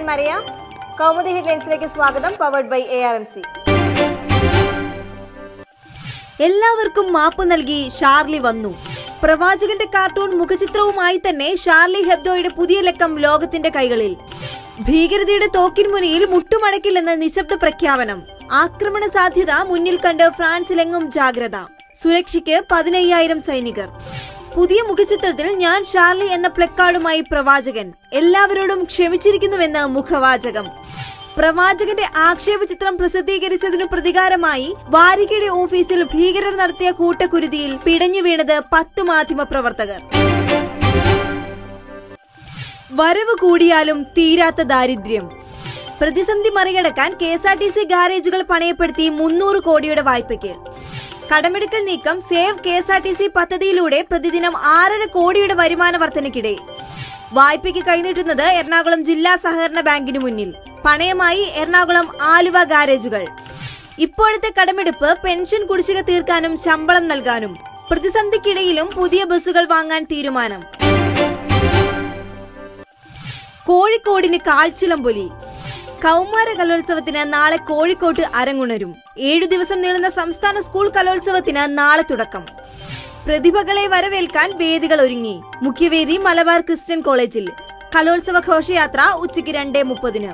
ഞാൻ മറിയ കൗമുദി ഹെഡ്ലൈൻസിലേക്ക് സ്വാഗതം powered by A R M C എല്ലാവർക്കും മാപ്പ് നൽകി ഷാർലി വന്നു. പ്രവാചകന്റെ കാർട്ടൂൺ മുഖചിത്രവുമായി തന്നെ ഷാർലി ഹെബ്ദോയുടെ പുതിയ ലക്കം ലോകത്തിന്റെ കൈകളിൽ. ഭീകരതയുടെ തോക്കിൻ മുനയിൽ മുട്ടുമടക്കില്ലെന്ന് നിശബ്ദ പ്രഖ്യാപനം. ആക്രമണ സാധ്യത മുന്നിൽ കണ്ട് ഫ്രാൻസിലെങ്ങും ജാഗ്രത. സുരക്ഷയ്ക്ക് പതിനയ്യായിരം സൈനികർ. പുതിയ മുഖചിത്രത്തിൽ ഞാൻ ഷാർലി എന്ന പ്ലക്കാർഡുമായി പ്രവാചകൻ. എല്ലാവരോടും ക്ഷമിച്ചിരിക്കുന്നുവെന്ന് മുഖവാചകം. പ്രവാചകന്റെ ആക്ഷേപ ചിത്രം പ്രസിദ്ധീകരിച്ചതിനു പ്രതികാരമായി വാരികയുടെ ഓഫീസിൽ ഭീകരർ നടത്തിയ കൂട്ടക്കുരുതിയിൽ പിടഞ്ഞു വീണത് പത്തു മാധ്യമ പ്രവർത്തകർ. വരവ് കൂടിയാലും തീരാത്ത ദാരിദ്ര്യം. പ്രതിസന്ധി മറികടക്കാൻ K S R T C ഗാരേജുകൾ പണയപ്പെടുത്തി മുന്നൂറ് കോടിയുടെ വായ്പയ്ക്ക്. കടമെടുക്കൽ നീക്കം save K S R T C പദ്ധതിയിലൂടെ പ്രതിദിനം ആറര കോടിയുടെ വരുമാന വർധനയ്ക്കിടെ. വായ്പയ്ക്ക് കൈനീട്ടുന്നത് എറണാകുളം ജില്ലാ സഹകരണ ബാങ്കിനു മുന്നിൽ. പണയമായി എറണാകുളം ആലുവ ഗാരേജുകൾ. ഇപ്പോഴത്തെ കടമെടുപ്പ് പെൻഷൻ കുടിശ്ശിക തീർക്കാനും ശമ്പളം നൽകാനും പ്രതിസന്ധിക്കിടയിലും പുതിയ ബസ്സുകൾ വാങ്ങാൻ തീരുമാനം. കോഴിക്കോടിന് കാൽച്ചിലമ്പൊലി കൗമാര കലോത്സവത്തിന് നാളെ കോഴിക്കോട്ട് അരങ്ങുണരും. ഏഴു ദിവസം നീളുന്ന സംസ്ഥാന സ്കൂൾ കലോത്സവത്തിന് നാളെ തുടക്കം. പ്രതിഭകളെ വരവേൽക്കാൻ വേദികൾ ഒരുങ്ങി. മുഖ്യവേദി മലബാർ ക്രിസ്ത്യൻ കോളേജിൽ. കലോത്സവ ഘോഷയാത്ര ഉച്ചയ്ക്ക് രണ്ടേ മുപ്പതിന്.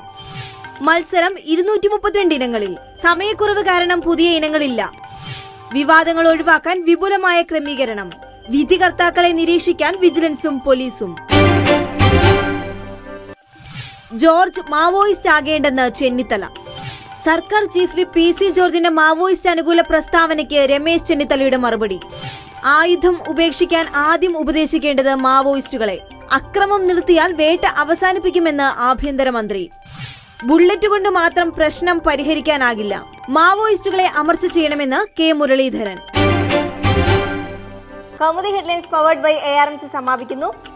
മത്സരം ഇരുന്നൂറ്റി മുപ്പത്തിരണ്ട് ഇനങ്ങളിൽ. സമയക്കുറവ് കാരണം പുതിയ ഇനങ്ങളില്ല. വിവാദങ്ങൾ ഒഴിവാക്കാൻ വിപുലമായ ക്രമീകരണം. വിധികർത്താക്കളെ നിരീക്ഷിക്കാൻ വിജിലൻസും പോലീസും. ജോർജ് മാവോയിസ്റ്റ് ആകേണ്ടെന്ന് ചെന്നിത്തല. സർക്കാർ ചീഫ് വിപ്പ് പി സി ജോർജിന്റെ മാവോയിസ്റ്റ് അനുകൂല പ്രസ്താവനയ്ക്ക് രമേശ് ചെന്നിത്തലയുടെ മറുപടി. ആയുധം ഉപേക്ഷിക്കാൻ ആദ്യം ഉപദേശിക്കേണ്ടത് മാവോയിസ്റ്റുകളെ. അക്രമം നിർത്തിയാൽ വേട്ട അവസാനിപ്പിക്കുമെന്ന് ആഭ്യന്തരമന്ത്രി. ബുള്ളറ്റ് കൊണ്ട് മാത്രം പ്രശ്നം പരിഹരിക്കാനാകില്ല. മാവോയിസ്റ്റുകളെ അമർച്ച ചെയ്യണമെന്ന് K Muraleedharan. Kaumudi headlines powered by A R M C സമാപിക്കുന്നു.